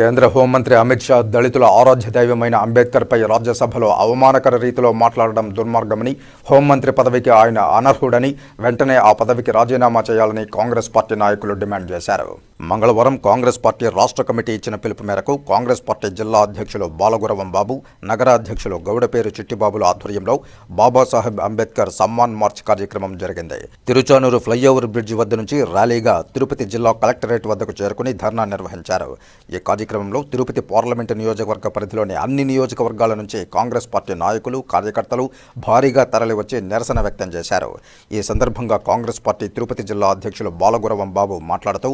కేంద్ర హోంమంత్రి అమిత్ షా దళితుల ఆరాధ్య దైవమైన అంబేద్కర్పై రాజ్యసభలో అవమానకర రీతిలో మాట్లాడడం దుర్మార్గమని హోంమంత్రి పదవికి ఆయన అనర్హుడని వెంటనే ఆ పదవికి రాజీనామా చేయాలని కాంగ్రెస్ పార్టీ నాయకులు డిమాండ్ చేశారు. మంగళవారం కాంగ్రెస్ పార్టీ రాష్ట్ర కమిటీ ఇచ్చిన పిలుపు మేరకు కాంగ్రెస్ పార్టీ జిల్లా అధ్యక్షులు బాలగురవం బాబు నగర అధ్యక్షులు గౌడపేరు చిట్టిబాబుల ఆధ్వర్యంలో బాబాసాహెబ్ అంబేద్కర్ సమ్మాన్ మార్చ్ కార్యక్రమం జరిగింది. తిరుచానూరు ఫ్లైఓవర్ బ్రిడ్జి వద్ద నుంచి ర్యాలీగా తిరుపతి జిల్లా కలెక్టరేట్ వద్దకు చేరుకుని ధర్నా నిర్వహించారు. ఈ కార్యక్రమంలో తిరుపతి పార్లమెంటు నియోజకవర్గ పరిధిలోని అన్ని నియోజకవర్గాల నుంచి కాంగ్రెస్ పార్టీ నాయకులు కార్యకర్తలు భారీగా తరలివచ్చి నిరసన వ్యక్తం చేశారు. ఈ సందర్భంగా కాంగ్రెస్ పార్టీ తిరుపతి జిల్లా అధ్యక్షులు బాలగురవం బాబు మాట్లాడుతూ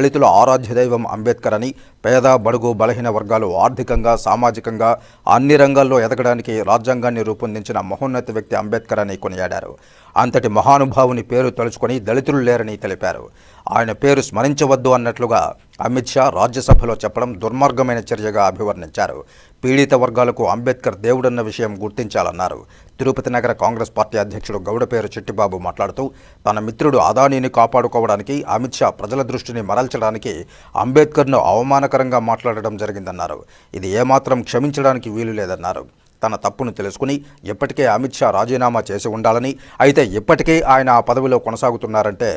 దళితుల ఆరాధ్య దైవం అంబేద్కర్ అని పేద బడుగు బలహీన వర్గాలు ఆర్థికంగా సామాజికంగా అన్ని రంగాల్లో ఎదగడానికి రాజ్యాంగాన్ని రూపొందించిన మహోన్నత వ్యక్తి అంబేద్కర్ అని కొనియాడారు. అంతటి మహానుభావుని పేరు తలుచుకొని దళితులు లేరని తెలిపారు. ఆయన పేరు స్మరించవద్దు అన్నట్లుగా అమిత్ షా రాజ్యసభలో చెప్పడం దుర్మార్గమైన చర్యగా అభివర్ణించారు. పీడిత వర్గాలకు అంబేద్కర్ దేవుడన్న విషయం గుర్తించాలన్నారు. తిరుపతి నగర కాంగ్రెస్ పార్టీ అధ్యక్షుడు గౌడపేరు చిట్టిబాబు మాట్లాడుతూ తన మిత్రుడు అదానీని కాపాడుకోవడానికి అమిత్ షా ప్రజల దృష్టిని మరల్చడానికి అంబేద్కర్ను అవమానకరంగా మాట్లాడడం జరిగిందన్నారు. ఇది ఏమాత్రం క్షమించడానికి వీలు లేదన్నారు. తన తప్పును తెలుసుకుని ఇప్పటికే అమిత్ షా రాజీనామా చేసి ఉండాలని అయితే ఇప్పటికే ఆయన ఆ పదవిలో కొనసాగుతున్నారంటే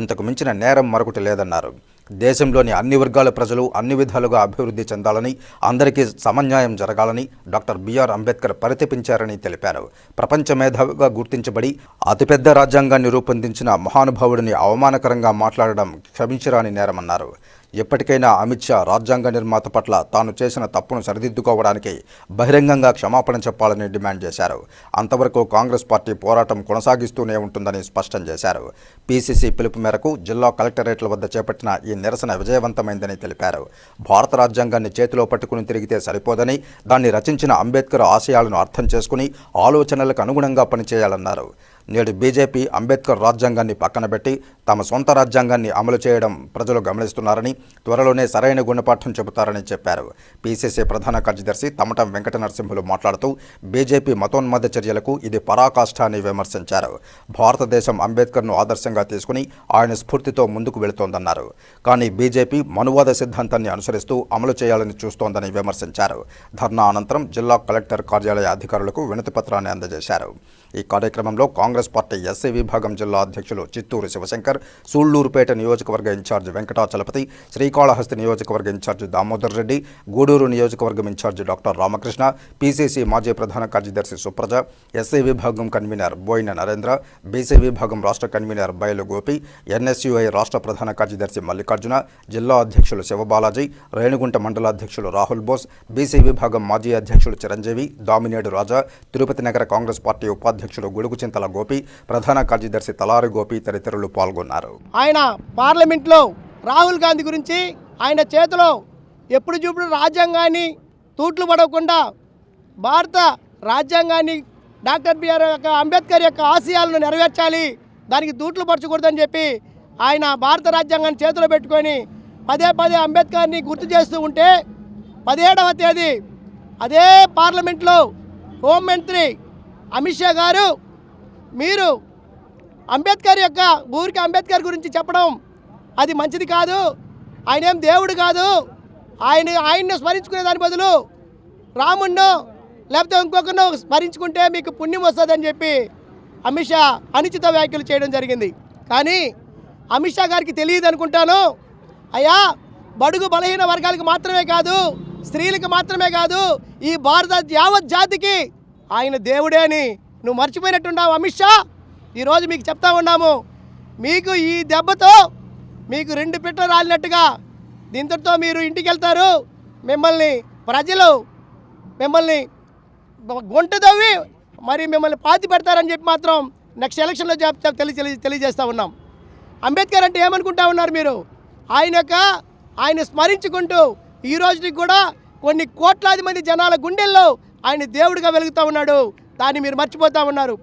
ఇంతకు మించిన నేరం మరొకటి లేదన్నారు. దేశంలోని అన్ని వర్గాల ప్రజలు అన్ని విధాలుగా అభివృద్ధి చెందాలని అందరికీ సమన్యాయం జరగాలని డాక్టర్ బిఆర్ అంబేద్కర్ పరితపించారని తెలిపారు. ప్రపంచ మేధావిగా గుర్తించబడి అతిపెద్ద రాజ్యాంగాన్ని రూపొందించిన మహానుభావుడిని అవమానకరంగా మాట్లాడడం క్షమించరాని నేరమన్నారు. ఎప్పటికైనా అమిత్ షా రాజ్యాంగ నిర్మాత పట్ల తాను చేసిన తప్పును సరిదిద్దుకోవడానికి బహిరంగంగా క్షమాపణ చెప్పాలని డిమాండ్ చేశారు. అంతవరకు కాంగ్రెస్ పార్టీ పోరాటం కొనసాగిస్తూనే ఉంటుందని స్పష్టం చేశారు. పీసీసీ పిలుపు మేరకు జిల్లా కలెక్టరేట్ల వద్ద చేపట్టిన ఈ నిరసన విజయవంతమైందని తెలిపారు. భారత రాజ్యాంగాన్ని చేతిలో పట్టుకుని తిరిగితే సరిపోదని దాన్ని రచించిన అంబేద్కర్ ఆశయాలను అర్థం చేసుకుని ఆలోచనలకు అనుగుణంగా పనిచేయాలన్నారు. నేడు బీజేపీ అంబేద్కర్ రాజ్యాంగాన్ని పక్కనబెట్టి తమ సొంత రాజ్యాంగాన్ని అమలు చేయడం ప్రజలు గమనిస్తున్నారని త్వరలోనే సరైన గుణపాఠం చెబుతారని చెప్పారు. పీసీసీ ప్రధాన కార్యదర్శి తమటం వెంకట నరసింహులు మాట్లాడుతూ బీజేపీ మతోన్మద చర్యలకు ఇది పరాకాష్ఠ అని విమర్శించారు. భారతదేశం అంబేద్కర్ను ఆదర్శంగా తీసుకుని ఆయన స్ఫూర్తితో ముందుకు వెళుతోందన్నారు. కానీ బీజేపీ మనువాద సిద్ధాంతాన్ని అనుసరిస్తూ అమలు చేయాలని చూస్తోందని విమర్శించారు. ధర్నా అనంతరం జిల్లా కలెక్టర్ కార్యాలయ అధికారులకు వినతిపత్రాన్ని అందజేశారు. ఈ కార్యక్రమంలో కాంగ్రెస్ పార్టీ ఎస్సీ విభాగం జిల్లా అధ్యక్షులు చిత్తూరు శివశంకర్ సూళ్ళూరుపేట నియోజకవర్గ ఇన్ఛార్జ్ వెంకటాచలపతి శ్రీకాళహస్తి నియోజకవర్గ ఇన్ఛార్జ్ దామోదర్ రెడ్డి గూడూరు నియోజకవర్గం ఇన్ఛార్జ్ డాక్టర్ రామకృష్ణ పీసీసీ మాజీ ప్రధాన కార్యదర్శి సుప్రజ ఎస్సీ విభాగం కన్వీనర్ బోయిన నరేంద్ర బీసీ విభాగం రాష్ట్ర కన్వీనర్ బయలు గోపి ఎన్ఎస్యుఐ రాష్ట్ర ప్రధాన కార్యదర్శి మల్లికార్జున జిల్లా అధ్యక్షులు శివబాలాజీ రేణుగుంట మండల అధ్యక్షులు రాహుల్ బోస్ బీసీ విభాగం మాజీ అధ్యక్షులు చిరంజీవి దామినేడు రాజా తిరుపతి నగర కాంగ్రెస్ పార్టీ ఉపాధ్యక్షులు గొడుగుచింతల గోపి ప్రధాన కార్యదర్శి తలారి గోపి తదితరులు పాల్గొన్నారు. ఆయన పార్లమెంట్లో రాహుల్ గాంధీ గురించి ఆయన చేతిలో ఎప్పుడు చూపుడు రాజ్యాంగాన్ని తూట్లు పడకుండా భారత రాజ్యాంగాన్ని డాక్టర్ బిఆర్ యొక్క అంబేద్కర్ యొక్క ఆశయాలను నెరవేర్చాలి దానికి దూట్లు పరచకూడదని చెప్పి ఆయన భారత రాజ్యాంగాన్ని చేతిలో పెట్టుకొని పదే పదే అంబేద్కర్ని గుర్తు చేస్తూ ఉంటే పదిహేడవ తేదీ అదే పార్లమెంట్లో హోంమంత్రి అమిత్ షా గారు మీరు అంబేద్కర్ యొక్క ఊరికి అంబేద్కర్ గురించి చెప్పడం అది మంచిది కాదు. ఆయన ఏం దేవుడు కాదు. ఆయన ఆయన్ను స్మరించుకునే దాని బదులు రాముణ్ణో లేకపోతే ఇంకొకరినో స్మరించుకుంటే మీకు పుణ్యం వస్తుందని చెప్పి అమిత్ షా అనుచిత వ్యాఖ్యలు చేయడం జరిగింది. కానీ అమిత్ షా గారికి తెలియదు అనుకుంటాను. అయ్యా బడుగు బలహీన వర్గాలకు మాత్రమే కాదు స్త్రీలకు మాత్రమే కాదు ఈ భారత యావత్ జాతికి ఆయన దేవుడే అని నువ్వు మర్చిపోయినట్టున్నావు అమిత్ షా. ఈరోజు మీకు చెప్తా ఉన్నాము మీకు ఈ దెబ్బతో మీకు రెండు పిట్ట రాలినట్టుగా దీంతో మీరు ఇంటికి వెళ్తారు మిమ్మల్ని ప్రజలు మిమ్మల్ని గుంట దవ్వి మరి మిమ్మల్ని పాతి పెడతారని చెప్పి మాత్రం నెక్స్ట్ ఎలక్షన్లో చెప్తా తెలియ తెలియజేస్తూ ఉన్నాం. అంబేద్కర్ అంటే ఏమనుకుంటా ఉన్నారు మీరు? ఆయన యొక్క ఆయన స్మరించుకుంటూ ఈ రోజుకి కూడా కొన్ని కోట్లాది మంది జనాల గుండెల్లో ఆయన దేవుడిగా వెలుగుతూ ఉన్నాడు. దాన్ని మీరు మర్చిపోతా ఉన్నారు.